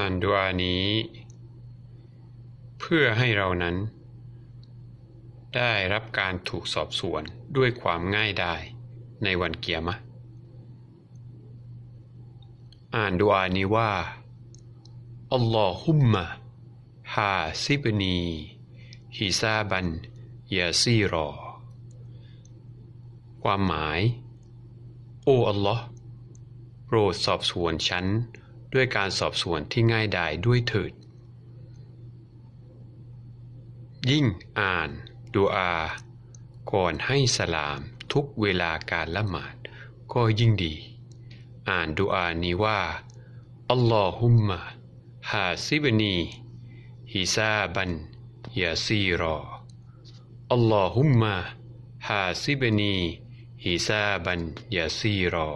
อ่านดุอานี้ เพื่อให้เรานั้น ได้รับการถูกสอบสวนด้วยความง่ายดายในวันเกียรมะ อ่านดุอานี้ว่าอัลลอฮุมมะฮาซิบนีฮิซาบันยาซีรอ ความหมาย โอ้อัลลอฮ์โปรดสอบสวนฉัน ด้วยการสอบสวนที่ง่ายดายด้วยเถิด ยิ่งอ่านดูอาก่อนให้สลามทุกเวลาการละหมาดก็ยิ่งดี อ่านดูอานี้ว่าอัลลอฮุมมะฮาซิบนีฮิซาบันยาซีรออัลลอฮุมมะฮาซิบนีฮิซาบันยาซีรอ